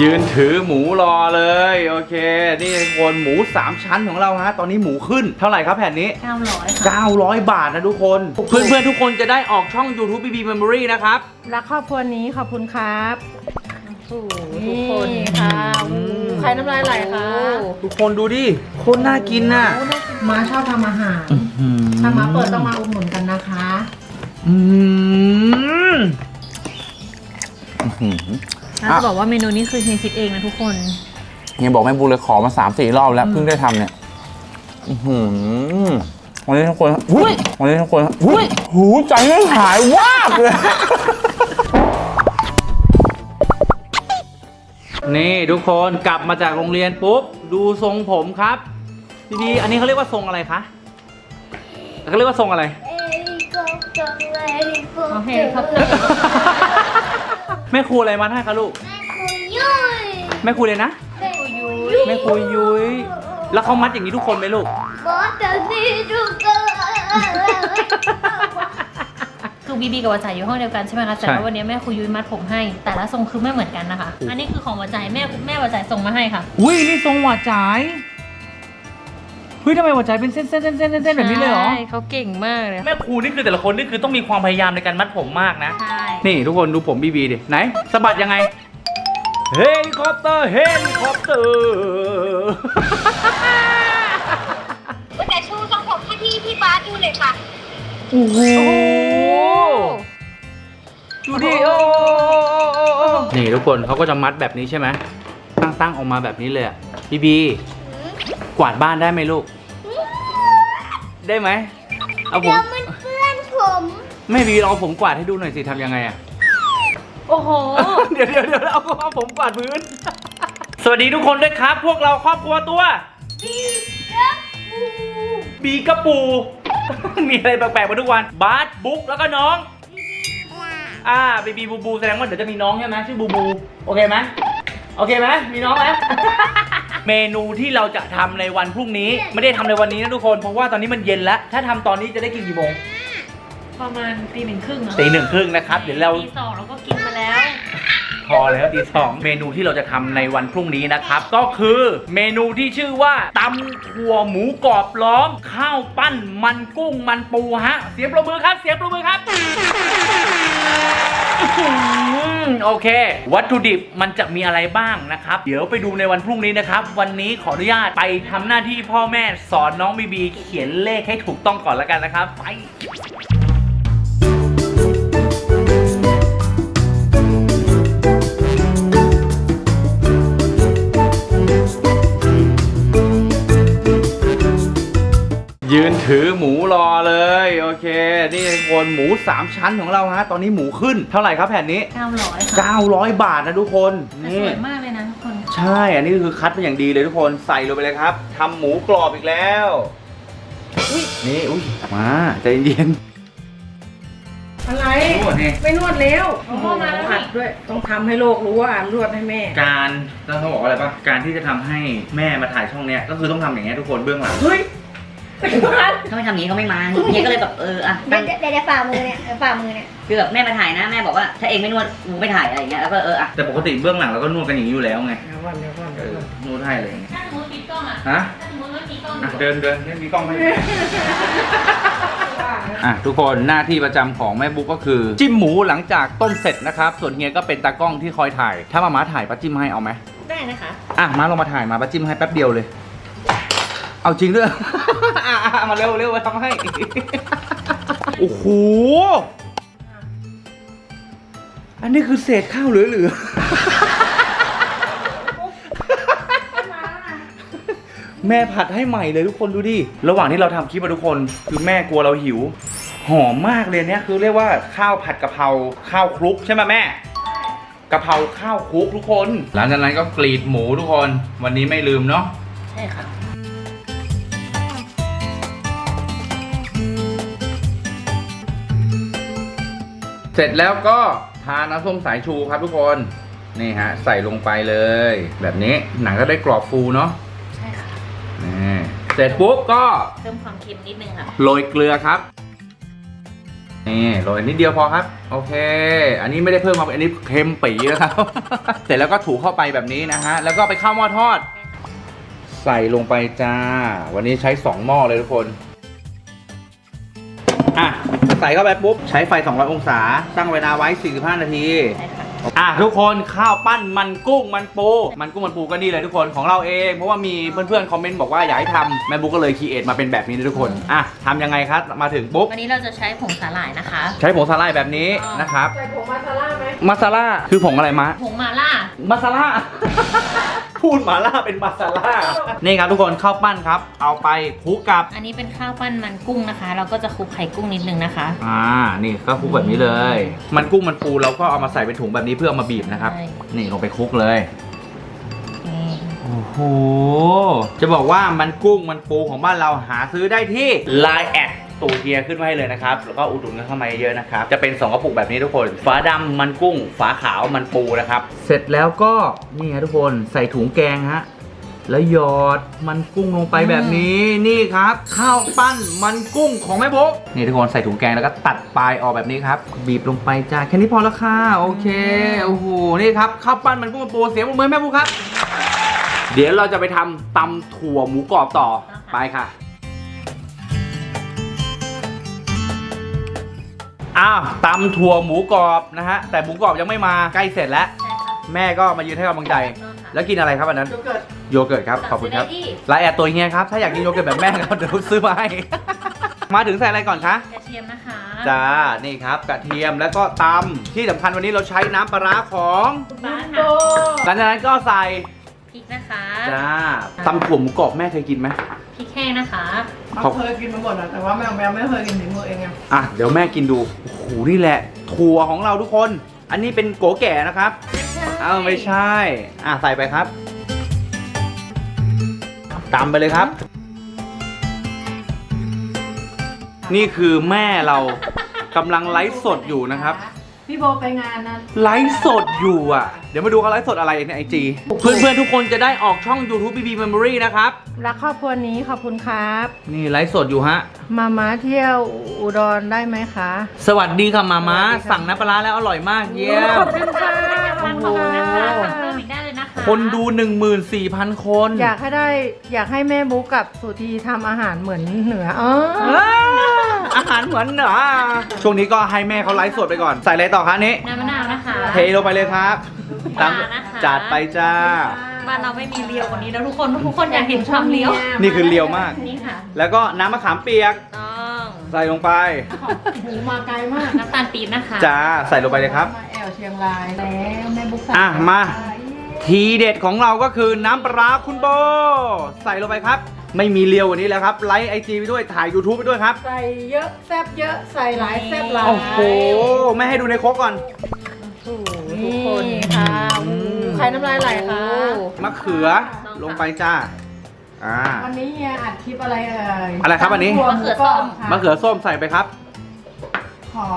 ยืนถือหมูรอเลย โอเค นี่คนหมู 3 ชั้นของเราฮะ ตอนนี้หมูขึ้นเท่าไหร่ครับแผ่นนี้ 900ค่ะ900 บาทนะทุกคน เพื่อนๆ ทุกคนจะได้ออกช่อง YouTube BB Memory นะครับ รักครอบครัวนี้ขอบคุณครับโอ้โหทุนี่กคนค่ะอืม ใครน้ำลายไหลคะทุกคนดูดิโคนน่ากินน่ะมาชอบทำอาหารถ้ามาเปิดต้องมาอุดหนุนกันนะคะ อืมอื้อหือ แล้วจะบอกว่าเมนูนี้คือเฮียคิดเองนะทุกคนยังบอกแม่บูเลยขอมาสามสี่รอบแล้วเพิ่งได้ทำเนี่ยอื้อหือวันนี้ทุกคนอุ้ยวันนี้ทุกคนอุ้ยหูใจไม่หายวาบเลยนี่ทุกคนกลับมาจากโรงเรียนปุ๊บดูทรงผมครับดีดีอันนี้เขาเรียกว่าทรงอะไรคะเขาเรียกว่าทรงอะไรเอลิคอปเตอร์เอลิคอปโอเตเคอร์ครับเตอร์ แม่ครูอะไรมาให้คะลูก แม่คุยยุ้ยแม่ครูเลยนะแม่คุยยุ้ยแม่ครูยุ้ย แล้วเขามัดอย่างนี้ทุกคนไหมลูก บอสจะดีทุกคนคือบีบีกับวาจ่ายอยู่ห้องเดียวกันใช่ไหมคะแต่ใช่ว่าวันนี้แม่ครูยุ้ยมัดผมให้ แต่ละทรงคือไม่เหมือนกันนะคะ อันนี้คือของวาจ่ายแม่แม่วาจ่ายส่งมาให้ค่ะ อุ้ยนี่ทรงหวาดจ่าย เฮ้ยทำไมหวาดจ่ายเป็นเส้นเส้นเส้นเส้นเส้นแบบนี้เลยเหรอ ใช่เขาเก่งมากเลย แม่ครูนี่คือแต่ละคนนี่คือต้องมีความพยายามในการมัดผมมากนะ ใช่ นี่ทุกคนดูผมบีบีดิไหนสะบัดยังไง เฮลิคอปเตอร์ เฮลิคอปเตอร์ แต่ชูทรงผมให้พี่พี่บาสดูเลยค่ะ โอ้โหดูดิโอ้นี่ทุกคนเขาก็จะมัดแบบนี้ใช่ไหมตั้งตั้งออกมาแบบนี้เลยอะบีบี กวาดบ้านได้ไหมลูก ได้ไหมเอาผม เดี๋ยวมันเปื้อนผม ไม่บีลองเอาผมกวาดให้ดูหน่อยสิทำยังไงอะ โอ้โห เดี๋ยวเดี๋ยวเดี๋ยวเอาเอาผมกวาดพื้น สวัสดีทุกคนด้วยครับ พวกเราครอบครัวตัวบีกระปู มีอะไรแปลกๆมาทุกวัน บาสบุ๊กแล้วก็น้อง อ่าบีบีบูบูแสดงว่าเดี๋ยวจะมีน้องใช่ไหมชื่อบูบู โอเคไหมโอเคไหมมีน้องไหม เมนูที่เราจะทำในวันพรุ่งนี้ ไม่ได้ทำในวันนี้นะทุกคน เพราะว่าตอนนี้มันเย็นแล้ว ถ้าทำตอนนี้จะได้กินกี่โมงประมาณตีหนึ่งครึ่งอะตีหนึ่งครึ่งนะครับ เดี๋ยวเราตีสองเราก็กินมาแล้ว พอแล้วตีสองเมนูที่เราจะทำในวันพรุ่งนี้นะครับ ก็คือเมนูที่ชื่อว่าตำถั่วหมูกรอบล้อม ข้าวปั้นมันกุ้งมันปูฮะ เสียงปรบมือครับ เสียงปรบมือครับอื้อหือ โอเค วัตถุดิบมันจะมีอะไรบ้างนะครับ เดี๋ยวไปดูในวันพรุ่งนี้นะครับ วันนี้ขออนุญาตไปทำหน้าที่พ่อแม่สอนน้องบีบีเขียนเลขให้ถูกต้องก่อนแล้วกันนะครับ ไปยืนถือหมูรอ คนหมู 3 ชั้นของเราฮะ ตอนนี้หมูขึ้นเท่าไหร่ครับแผ่นนี้ 900ค่ะ900 บาทนะทุกคนแต่นี่สวยมากเลยนะทุกคน ใช่ อันนี้คือคัดมาอย่างดีเลยทุกคนใส่ลงไปเลยครับทำหมูกรอบอีกแล้วอุ้ยนี่อุ้ยมาใจเย็นอะไรนวดนี่ไม่นวดแล้วโอ้โหมาแล้วนี่ผัดด้วย ต้องทำให้โลกรู้ว่าอ่านนวดให้แม่ การต้องบอกว่าอะไรปะการที่จะทำให้แม่มาถ่ายช่องเนี้ยก็คือต้องทำอย่างเงี้ยทุกคนเบื้องหลัง เฮ้ย ถ้าไม่ทำอย่างนี้เขาไม่มาเฮียก็เลยแบบเอออะเดี๋ตั้ยวงเดี๋ยวเดี๋ยวฝ่ามือเนี่ยฝ่ามือเนี่ยคือแบบแม่มาถ่ายนะแม่บอกว่าถ้าเองไม่นวดกูไม่ถ่ายอะไรอย่างเงี้ยแล้วก็เอออะแต่ปกติเบื้องหลังเราก็นวดกันอย่างนี้อยู่แล้วไงเดี๋ยวก่อนเดี๋ยวก่อนเอเดี๋ยวอก่อนนวดให้เลยอย่างเงี้ยถ้าสมมติปิดกล้องอะฮะถ้าสมมติว่ามีกล้องออะยู่เดินเดินเดินมีกล้องไหมอะทุกคนหน้าที่ประจำของแม่บุ๊กก็คือ จิ้มหมูหลังจากต้มเสร็จนะครับ ส่วนเฮียก็เป็นตากล้องที่คอยถ่าย ถ้ามาม้าถ่ายป้าจิ้มให้เอาไหมได้นะคะ อะมาลงมาถ่ายมาป้าจิ้มให้แป๊บเดียวเลย เอาจริงด้วย อะอะมาเร็วเร็วมาทำให้ โอ้โห อันนี้คือเศษข้าวเหลือๆ แม่ผัดให้ใหม่เลยทุกคนดูดิ ระหว่างที่เราทำคลิปอะทุกคน คือแม่กลัวเราหิว หอมมากเลยเนี่ยคือเรียกว่าข้าวผัดกะเพราข้าวคลุกใช่ไหมแม่กะเพราข้าวคลุกทุกคน หลังจากนั้นก็กรีดหมูทุกคน วันนี้ไม่ลืมเนาะใช่ค่ะ เสร็จแล้วก็ทาน้ำส้มสายชูครับทุกคนนี่ฮะ ใส่ลงไปเลย แบบนี้หนังก็ได้กรอบฟูเนาะใช่ค่ะนี่เสร็จปุ๊บก็เพิ่มความเค็มนิดนึงค่ะโรยเกลือครับนี่โรยนิดเดียวพอครับ โอเค อันนี้ไม่ได้เพิ่มมาอันนี้เค็มปีแล้วครับ เสร็จแล้วก็ถูเข้าไปแบบนี้นะฮะ แล้วก็ไปเข้าหม้อทอด ใส่ลงไปจ้า วันนี้ใช้ 2 หม้อเลยทุกคน อะใส่เข้าไปปุ๊บ ใช้ไฟ 200 องศา ตั้งเวลาไว้ 45 นาที ใช่ค่ะ อะทุกคนข้าวปั้นมันกุ้งมันปู มันกุ้งมันปูก็นี่เลยทุกคนของเราเอง เพราะว่ามีเพื่อนๆคอมเมนต์บอกว่าอยากให้ทำแม่บุ๊กก็เลยคีเอทมาเป็นแบบนี้นะทุกคนอะทำยังไงครับมาถึงปุ๊บ วันนี้เราจะใช้ผงสาหร่ายนะคะ ใช้ผงสาหร่ายแบบนี้นะครับใส่ผงมาซาล่าไหมมาซาล่าคือผงอะไรมะผงมาล่า มาซาล่า พูดหมาล่าเป็นมาซาล่านี่ครับทุกคนข้าวปั้นครับ เอาไปคลุกกับ อันนี้เป็นข้าวปั้นมันกุ้งนะคะ เราก็จะคลุกไข่กุ้งนิดนึงนะคะ อ่า นี่ก็คลุกแบบนี้เลย มันกุ้งมันปูเราก็เอามาใส่เป็นถุงแบบนี้เพื่อเอามาบีบนะครับ ใช่ นี่ลงไปคลุกเลย นี่โอ้โห จะบอกว่ามันกุ้งมันปูของบ้านเราหาซื้อได้ที่ Line แอด ตูเทียขึ้นมาให้เลยนะครับ แล้วก็อุดหนุนกันเข้ามาเยอะๆนะครับ จะเป็น 2 กระปุกแบบนี้ทุกคน ฝาดำมันกุ้ง ฝาขาวมันปูนะครับ เสร็จแล้วก็นี่ฮะทุกคนใส่ถุงแกงฮะ แล้วหยอดมันกุ้งลงไปแบบนี้นี่ครับ ข้าวปั้นมันกุ้งของแม่บุ๊กนี่ทุกคนใส่ถุงแกงแล้วก็ตัดปลายออกแบบนี้ครับ บีบลงไปจ้าแค่นี้พอแล้วค่ะโอเคโอ้โหนี่ครับข้าวปั้นมันกุ้งมันปูเสียงปรบมือให้แม่บุ๊กครับ เดี๋ยวเราจะไปทำตำถั่วหมูกรอบต่อไปค่ะ อ้าวตำถั่วหมูกรอบนะฮะ แต่หมูกรอบยังไม่มาใกล้เสร็จแล้ว ใช่ค่ะแม่ก็มายืนให้กำลังใจ แล้วกินอะไรครับอันนั้น โยเกิร์ตโยเกิร์ตครับขอบคุณครับสั่งซื้อได้ที่ไลน์แอดตัวเฮียครับ ถ้าอยากกินโยเกิร์ตแบบแม่ก็เดี๋ยวซื้อมาให้ มาถึงใส่อะไรก่อนคะ กระเทียมนะคะจ้า นี่ครับ กระเทียมแล้วก็ตำที่สำคัญวันนี้เราใช้น้ำปลาร้าของ คุณบ้านโตค่ะหลังจากนั้นก็ใส่พ ริกนะคะจ้าตำถั่วหมูกรอบแม่เคยกินไหมพริกแห้งนะคะเราเคยกินมาหมดอะแต่ว่าแมวแมวไม่เคยกินถึงมือเองไงอะเดี๋ยวแม่กินดูโอ้โหนี่แหละถั่วของเราทุกคน อันนี้เป็นโกแก่นะครับเอ้าไม่ใช่ อะใส่ไปครับตำไปเลยครับ นี่คือแม่เรากำลังไลฟ์สดอยู่นะครับ พี่โบไปงานนะไลฟ์สดอยู่อะ เดี๋ยวมาดูเขาไลฟ์สดอะไรในไอจีเพื่อนๆ ทุกคนจะได้ออกช่อง YouTube BB Memory นะครับ รักครอบครัวนี้ขอบคุณครับ นี่ไลฟ์สดอยู่ฮะ มาม้าเที่ยวอุดรได้ไหมคะ สวัสดีค่ะมาม่าสั่งน้ำปลาร้าแล้วอร่อยมาก เยี่ยขมอบคุณค่ะขอบคุณนะคะ สั่งเพิ่มอีกได้เลยนะคะคนดู 14,000 คน อยากให้ได้อยากให้แม่บุ๊กกับสุธีทำอาหารเหมือนเหนือเอออ่าอาหารเหมือนเหรอช่วงนี้ก็ให้แม่เขาไลฟ์สดไปก่อน ใส่อะไรต่อคะนี้ น้ำมะนาวนะคะ เทลงไปเลยครับตามปลานะคะ จัดไปจ้า บ้านเราไม่มีเลียวกว่านี้แล้วทุกคนทุกคนอยากเห็นความเลียวนี่คือเลียวมาก นี่ค่ะแล้วก็น้ำมะขามเปียก ต้องใส่ลงไปหูมาไกลมากน้ำตาลปี๊บนะคะ จ้า ใส่ลงไปเลยครับ มาแอวเชียงรายแล้วแม่บุ๊กสั่งอะมา ทีเด็ดของเราก็คือน้ำปลาร้าคุณโบ ใส่ลงไปครับ ไม่มีเลียวกว่านี้แล้วครับ ไลฟ์ไอจีไปด้วยถ่าย YouTube ไปด้วยครับ ใส่เยอะแซ่บเยอะใส่หลายแซ่บหลายโอ้โห ไม่ให้ดูในโครกก่อน ทุกคนค่ะโอ้โหใครน้ำลายไหลคะมะเขือลงไปจ้า อ่า วันนี้เฮียอัดคลิปอะไรเอ่ยอะไรครับอันนี้ถั่วหมูกรอบค่ะมะเขือส้มใส่ไปครับ ขอ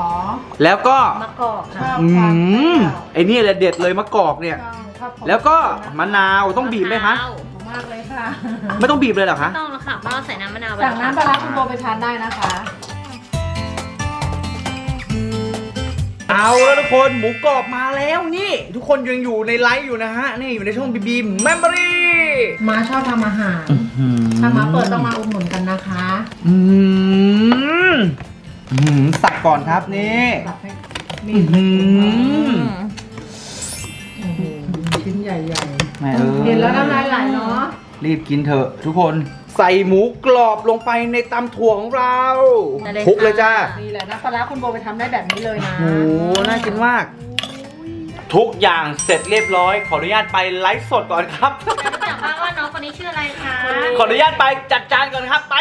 แล้วก็มะกอกชค่ะอบอืความมไอ้นี่แหละเด็ดเลยมะกอกเนี่ยชอบ ความแล้วก็มะนาวต้องบีบไหมคะมะนาวมากเลยค่ะ ไม่ต้องบีบเลยเหรอคะไม่ต้องแล้วค่ะเพราะเราใส่น้ำมะนาวไปสั่งน้ำปลาร้าคุณโบไปทานได้นะคะ เอาแล้วทุกคนหมูกรอบมาแล้วนี่ ทุกคนยังอยู่ในไลฟ์อยู่นะฮะ นี่อยู่ในช่องบีบีแมมเบอรี่มาชอบทำอาหาร ถ้ามาเปิดต้องมาอุดหนุนกันนะคะอืมอืมสับก่อนครับนี่ แบบให้มีอื้อหื แม่เอ้ยๆเห็นแล้วน้ำลายไหลเนาะรีบกินเถอะทุกคนใส่หมูกรอบลงไปในตำถั่วของเราได้เลยคลุกเลยจ้านี่แหละน้ำปลาร้าคุณโบไปทำได้แบบนี้เลยนะโอ้โหน่ากินมาก ทุกอย่างเสร็จเรียบร้อย ขออนุญาตไปไลฟ์สดก่อนครับอยากรู้จักบ้างว่าน้องคนนี้ชื่ออะไรคะขออนุญาตไปจัดจานก่อนครับไป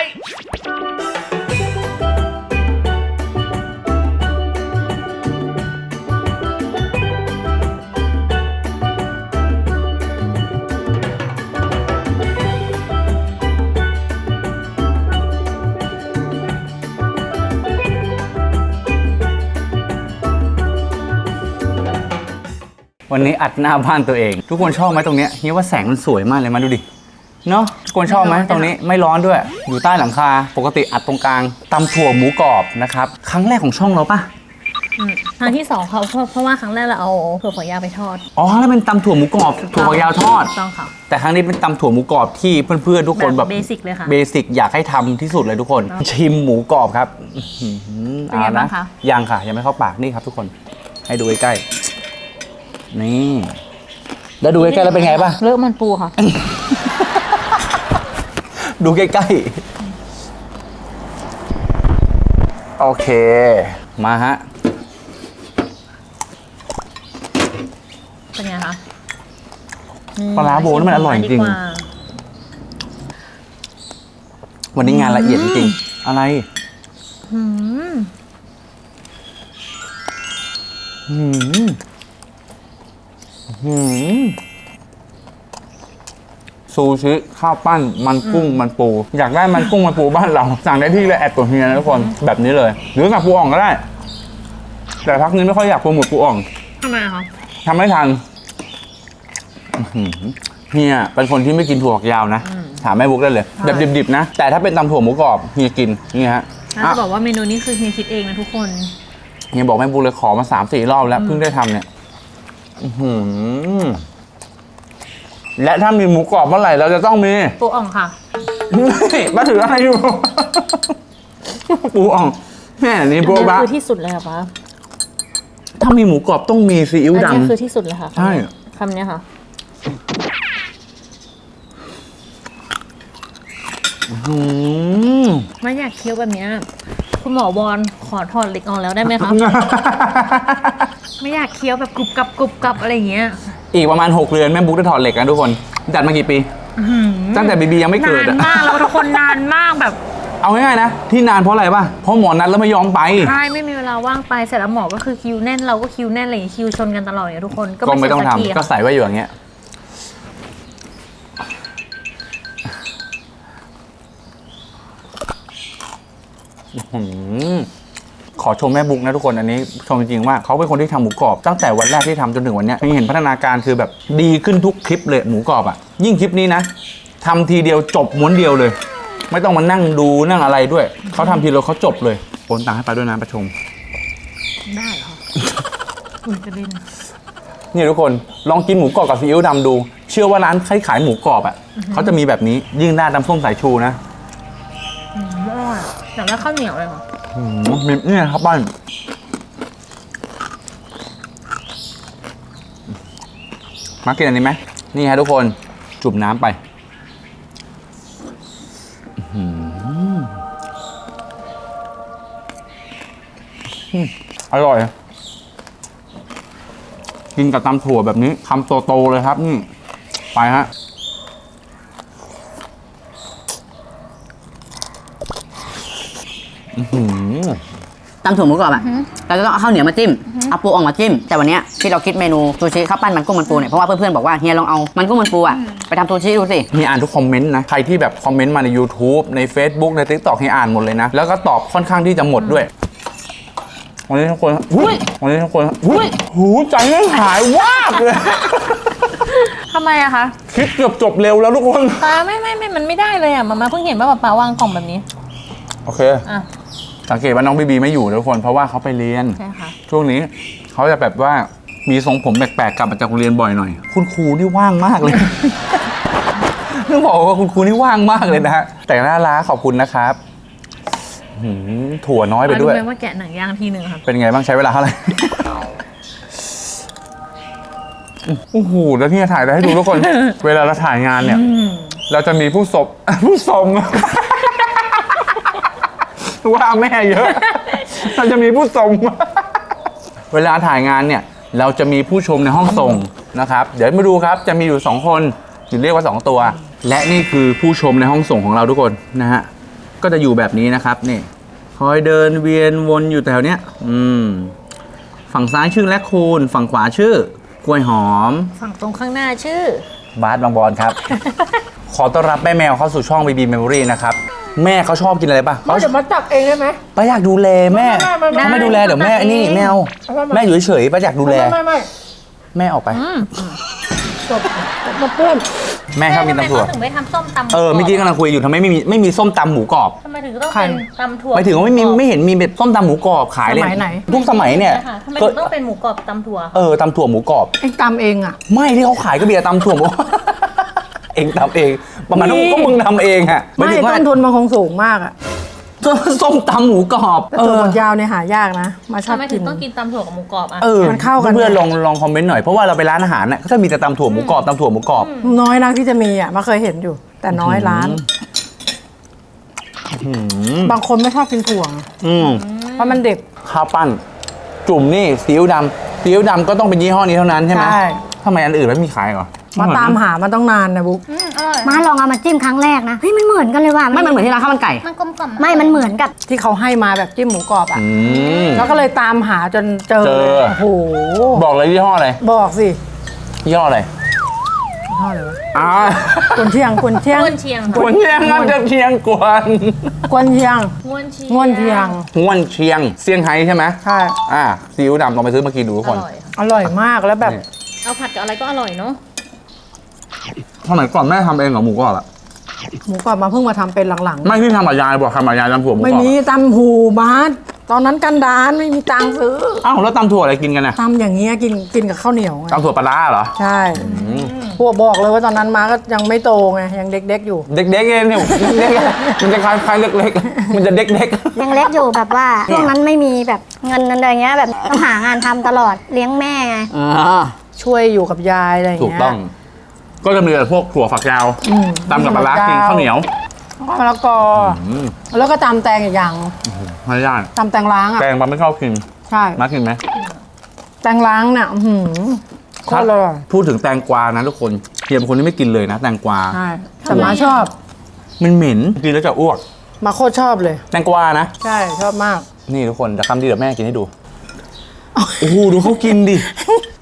วันนี้อัดหน้าบ้านตัวเอง ทุกคนชอบไหมตรงเนี้ยเฮียว่าแสงมันสวยมากเลยมาดูดิเนาะทุกคนชอบไหมไม่ร้อนตรงนี้ไม่ร้อนด้วย อยู่ใต้หลังคา ปกติอัดตรงกลางตำถั่วหมูกรอบนะครับครั้งแรกของช่องเราปะอืมครั้งที่สองเขาเพราะเพราะว่าครั้งแรกเราเอาถั่วฝักยาวไปทอดอ๋อแล้วเป็นตำถั่วหมูกรอบถั่วฝักยาวทอด ถูกต้องค่ะ แต่ครั้งนี้เป็นตำถั่วหมูกรอบที่เพื่อนๆทุกคนแบบเบสิกเลยค่ะเบสิกอยากให้ทำที่สุดเลยทุกคนเนอะชิมหมูกรอบครับอื้อหือเป็นไงอ่บ้างคะ ยังค่ะ ยังไม่เข้าปากนี่ครับทุกคนให้ดูใกล้ๆ นี่แล้วดูใกล้ๆแล้วเป็นไงบ้างเลอะมันปูค่ะ ดูใกล้ๆ โอเค มาฮะ เป็นไงคะปลาร้าโบนี่มันอร่อยจริง ดีกว่าวันนี้งานละเอียดจริงๆอะไร อืมหืม หืมซูชิข้าวปั้นมันกุ้งมันปู อยากได้มันกุ้งมันปูบ้านเรา สั่งได้ที่เลยแอดตัวเฮียนะทุกคนแบบนี้เลย หรือกับปูอ่องก็ได้ แต่พักนี้ไม่ค่อยอยากโปรโมทปูอ่องทำไมอะคะทำไม่ทันอื้อหือเฮียเป็นคนที่ไม่กินถั่วฝักยาวนะถามแม่บุ๊กได้เลย แบบดิบๆนะ แต่ถ้าเป็นตำถั่วหมูกรอบเฮียกินนี่ฮะแล้วอะจะบอกว่าเมนูนี้คือเฮียคิดเองนะทุกคนเฮียบอกแม่บุ๊กเลยขอมาสามสี่รอบแล้วเพิ่งได้ทำเนี่ย อื้อหือและถ้ามีหมูกรอบเมื่อไหร่เราจะต้องมี ปูอ่องค่ะ นี่มาถืออะไรอยู่ ปูอ่องแม่นี่อันโบ๊ะนี้บะคือที่สุดเลยค่ะป้าถ้ามีหมูกรอบต้องมีซีอิ๊วอันนี้ดำคือที่สุดเลยค่ะใช่ คำเนี้ยค่ะอืม ไม่อยากเคี้ยวแบบเนี้ย คุณหมอวอนขอถอดเหล็กออกแล้วได้ไหมคะไม่อยากเคี้ยวแบบกรุบกรับกรุบกรับอะไรอย่างเงี้ยอีกประมาณ 6 เดือนแม่บุ๊กจะถอดเหล็กนะทุกคนจัดมากี่ปี อื้อหือตั้งแต่บีบียังไม่เกิดนานอะมากแล้วทุกคนนานมากแบบเอาง่ายๆนะ ที่นานเพราะอะไรป่ะเพราะหมอนัดแล้วไม่ยอมไป ใช่ไม่มีเวลาว่างไปเสร็จแล้วหมอก็คือคิวแน่นเราก็คิวแน่นอะไรอย่างเงี้ยคิวชนกันตลอดเนี่ยทุกคนก็ก็ไม่เสร็จต้องสักทีทำอะก็ใส่ไว้อยู่อย่างเงี้ย ขอชมแม่บุ๊กนะทุกคนอันนี้ชมจริงๆว่าเขาเป็นคนที่ทำหมูกรอบตั้งแต่วันแรกที่ทำจนถึงวันเนี้ยนี่เห็นพัฒนาการคือแบบดีขึ้นทุกคลิปเลยหมูกรอบอะ ยิ่งคลิปนี้นะทำทีเดียวจบม้วนเดียวเลย ไม่ต้องมานั่งดูนั่งอะไรด้วย เขาทำทีเดียวเขาจบเลยโอนตังค์ให้ไปด้วยนะประชม ได้เหรออุ่นกระเด็นนี่ทุกคนลองกินหมูกรอบกับซีอิ๊วดำดู เชื่อว่าร้านขายขายหมูกรอบอะเขาจะมีแบบนี้ยิ่งหน้าดำส้มสายชูนะอืม อยแต่ว่าข้าวเหนียวเลยเหรออืมมีเนี่ยครับบ้านมากินอันนี้ไหมนี่ฮะทุกคนจุ่มน้ำไปอื้อหืออืมอร่อย กินกับตำถั่วแบบนี้คำโตๆเลยครับนี่ไปฮะ อื้อหือ ตำถั่วหมูกรอบอะเราจะต้องเอาข้าวเหนียวมาจิ้มเอาปูอ่องมาจิ้ม แต่วันเนี้ยที่เราคิดเมนูซูชิข้าวปั้นมันกุ้งมันปูเนี่ยเพราะว่าเพื่อนๆบอกว่าเฮียลองเอามันกุ้งมันปูอะไปทำซูชิดูสิมีอ่านทุกคอมเมนต์นะใครที่แบบคอมเมนต์มาใน YouTube ใน Facebook ใน TikTok ให้อ่านหมดเลยนะแล้วก็ตอบค่อนข้างที่จะหมดด้วยวันนี้ทุกคนอุ้ยวันนี้ทุกคนอุ้ยหูใจไม่หายวาบเลยทำไมอะคะคิดเกือบจบเร็วแล้วทุกคนป้าไม่ไม่ไม่มันไม่ได้เลยอะมามาเพิ่งเห็นว่าป้าวางกล่องแบบนี้ โอเคอะ สังเกตว่าน้องบีบีไม่อยู่นะทุกคนเพราะว่าเขาไปเรียน ใช่ค่ะ ช่วงนี้เขาจะแบบว่ามีทรงผมแปลกๆกลับมาจากโรงเรียนบ่อยหน่อย คุณครูนี่ว่างมากเลย ต้องบอกว่าคุณครูนี่ว่างมากเลยนะฮะแต่น่ารักขอบคุณนะครับหืมถั่วน้อยไปป้าด้รู้วยไหมว่าแกะหนังย่างทีหนึ่งค่ะ เป็นไงบ้างใช้เวลาเท่าไหร่ โอ้โหแล้วที่จะถ่ายได้ให้ดูทุกคน เวลาเราถ่ายงานเนี่ยอืมเราจะมีผู้ศพ ผู้ทรง ว่าแม่เยอะ เราจะมีผู้ทรงเวลาถ่ายงานเนี่ย เราจะมีผู้ชมในห้องส่งนะครับ เดี๋ยวมาดูครับจะมีอยู่ 2 คนหรือเรียกว่า 2 ตัว และนี่คือผู้ชมในห้องส่งของเราทุกคนนะฮะก็จะอยู่แบบนี้นะครับนี่คอยเดินเวียนวนอยู่แถวเนี้ยอืมฝั่งซ้ายชื่อแลคคูนฝั่งขวาชื่อกล้วยหอม ฝั่งตรงข้างหน้าชื่อ บาสบางบอลครับ ขอต้อนรับแม่แมวเข้าสู่ช่อง BB Memory นะครับ แม่เขาชอบกินอะไรป่ะเขาเดี๋ยวมาตักเองได้ไหม ป้าอยากดูแลแม่ไม่ไม่ไม่ เขาไม่ดูแลเดี๋ยวแม่ไม่นี่ไม่แมวไม่ไม่แม่อยู่เฉยๆป้าอยากดูแล ไม่ไม่ไม่แม่ออกไปอืมจบมาเพื่อนแม่ชอบกินตำถั่ว ทำไมเขาถึงไม่ทำส้มตำเออเมื่อกี้กำลังคุยอยู่ทำไมไม่มีไม่มีส้มตำหมูกรอบทำไมถึงต้องเป็นตำถั่วหมายถึงว่าไม่มีไม่เห็นมีแบบส้มตำหมูกรอบขายเลยสมัยไหน ทุกสมัยเนี่ยนะคะทำไมก็ถึงต้องเป็นหมูกรอบตำถั่ว เออตำถั่วหมูกรอบ เองตำเองอะ ไม่ที่เขาขายก็มีแต่ตำถั่วหมู เองทำเอง ประมาณนั้นนี่ ก็มึงทำเองอะไม่ถึงว่าต้นทุนมันคงสูงมากอะส้มตำหมูกรอบแต่ตัวฝักยาวเนี่ยหายากนะ มาชอบทำไมถึกิงนต้องกินตำถั่วกับหมูกรอบอะ เออมันเข้ากัน เพื่อนๆลองลองคอมเมนต์หน่อยเพราะว่าเราไปร้านอาหารน่ะก็จะมีแต่ตำถั่วหมูกรอบตำถั่วหมูกรอบ น้อยนักที่จะมีอะมาเคยเห็นอยู่ แต่น้อยร้านอืมบางคนไม่ชอบกินถั่วอืมเพราะมันเด็กข้าวปั้น จุ่มนี่ซีอิ๊วดำซีอิ๊วดำก็ต้องเป็นยี่ห้อนี้เท่านั้นใช่ไหมใช่ทำไมอันอื่นไม่มีขายเหรอ มาตามหามันต้องนานนะบุ๊กอืมอร่อยมาลองเอามาจิ้มครั้งแรกนะเฮ้ยมันเหมือนกันเลยว่ะไม่มันเหมือนที่ร้านข้าวมันไก่ มันกลมกล่อมไม่มันเหมือนกับ ที่เขาให้มาแบบจิ้มหมูกรอบอะ อืม แล้วก็เลยตามหาจนเจอเจอเลยโอ้โห บอกเลยยี่ห้ออะไรบอกสิยี่ห้ออะไรเท่าเลยวะอ่ากุนเชียงกุนเชียงง่วนเชียงกวนเชียงน่าจะเชียงกวนกวนเชียงง่วนเชียง ง่วนเชียง ง่วนเชียงเซี่ยงไฮ้ใช่ไหมใช่ อ่าซีอิ๊วดำลองไปซื้อมากินดูทุกอคน ร่อยอร่อยมากแล้วแบบ นี่ เอาผัดกับอะไรก็อร่อยเนาะ สมัยก่อนแม่ทำเองเหรอหมูกรอบอะหมูกรอบมาเพิ่งมาทำเป็นหลังไม่พี่ทำกับยายบอกทำกับยายทำถั่วหมูๆกรไม่อบมีตำหูบาสตอนนั้นกันดานไม่มีตังค์ซื้ออ้าวแล้วตำถั่วอะไรกินกันน่ะตำอย่างเงี้ยกินกินกับข้าวเหนียวไงตำถั่วปลาร้าเหรอ ใช่อืมพวกบอกเลยว่าตอนนั้นมาก็ยังไม่โตไงยังเด็กๆอยู่ เด็กๆเองเนี่ยเด็กๆมันจะคล้ายคล้ายเล็กๆมันจะเด็กยังเล็กอยู่แบบว่าช่วงนั้นไม่มีแบบเงินอะไรเงี้ยแบบต้องหางานทำตลอดเลี้ยงแม่ไงอ๋อช่วยอยู่กับยายอะไรอย่างๆถูกเงี้ยต้อง ก็จะมีแต่พวกถั่วฝักยาวอืมตำกับปลาร้ากินข้าวเหนียวมะละกอออืมแล้วก็ตำแตงอีกอย่างไม่ได้ตำแตงล้างอะแกงปลาไม่ชอบกินใช่ มากินไหมแตงล้างเนี่ยอื้อหือโคตรเลยพูดถึงแตงกวานะทุกคนเฮียเป็นคนที่ไม่กินเลยนะ แตงกวา ใช่แต่มาชอบ มันเหม็นกินแล้วจะอ้วก มาโคตรชอบเลย แตงกวานะ ใช่ชอบมาก นี่ทุกคนจะคำดีเดี๋ยวแม่กินให้ดู โอ้โหดูเขากินดิ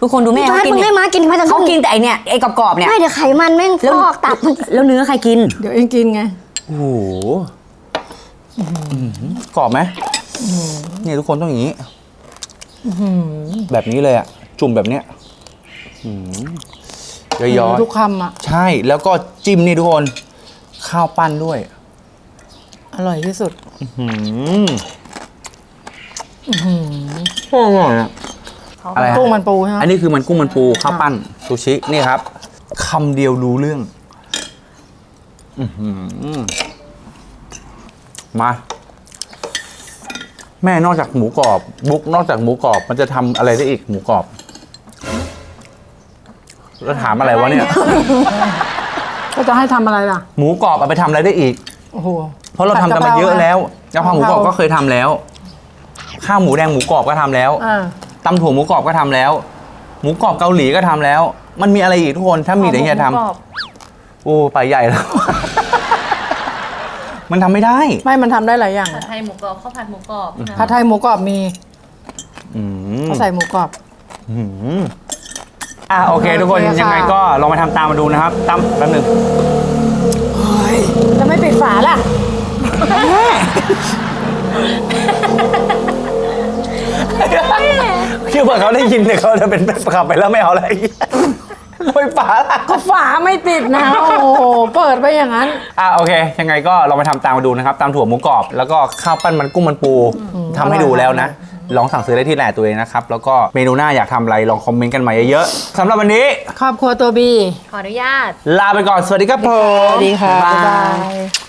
ทุกคนดูแม่บ้าเขานกินมึงเนี่ไม่ยมากินมาจากเขากินแต่ไอเนี่ยไอกรอบๆเนี่ยไม่เดี๋ยวไขมันแม่งฟแล้วอกตับมันแล้วเนื้อใครกิน เดี๋ยวเองกินไง โอ้โหอื้อหือกรอบไหมนี่ทุกคนต้องอย่างนี้อื้อหือแบบนี้เลยอะจุ่มแบบเนี้ยอื้อย้อยทุกคำอะๆใช่แล้วก็จิ้มนี่ทุกคน ข้าวปั้นด้วยอร่อยที่สุดอืม โอ้อร่อยอะอะไรฮะ กุ้งมันปูใช่ไหมอันนี้คือมันกุ้งมันปูข้าวปั้นซูชินี่ครับคำเดียวรู้เรื่องอื้อหือมา แม่นอกจากหมูกรอบ บุ๊กนอกจากหมูกรอบ มันจะทำอะไรได้อีกหมูกรอบ แล้วถามอะไรวะเนี่ย ก็จะให้ทำอะไรล่ะ หมูกรอบเอาไปทำอะไรได้อีก โอ้โหเพราะเราทำกันมาเยอะแล้วกะเพราหมูกรอบก็เคยทำแล้ว ข้าวหมูแดงหมูกรอบก็ทำแล้วอ่า ตำถั่วหมูกรอบก็ทำแล้ว หมูกรอบเกาหลีก็ทำแล้ว มันมีอะไรอีกทุกคนถ้ามีแต่เฮียทหมูกรอบำโอ้ไปใหญ่แล้ว มันทำไม่ได้ ไม่มันทำได้หลายอย่างผัดไทยหมูกรอบข้าวผัดหมูกรอบนะผัดไทยหมูกรอบมีอืมเขาใส่หมูกรอบ อืมอะโอเค ทุกคนโอเคค่ะ ยังไงก็ลองไปทำตามมาดูนะครับตั้มแป๊บหนึงแล้วไม่ปิดฝาล่ะ คิดว่าเขาได้ยินเนี่ยเขาจะเป็นแบบขับไปแล้วไม่เอาอะไรลอยฝาล่ะก็ฝาไม่ติดนะ โอ้โห เปิดไปอย่างนั้น อะโอเค ยังไงก็ลองไปทำตามมาดูนะครับ ตามถั่วหมูกรอบ แล้วก็ข้าวปั้นมันกุ้งมันปูทำให้ดูแล้วนะ ลองสั่งซื้อได้ที่แหล่ตัวเองนะครับ แล้วก็เมนูหน้าอยากทำอะไรลองคอมเมนต์กันมาเยอะๆสำหรับวันนี้ ครอบครัวตัวบี ขออนุญาต ลาไปก่อน สวัสดีครับผมสวัสดีค่ะบ๊ายบาย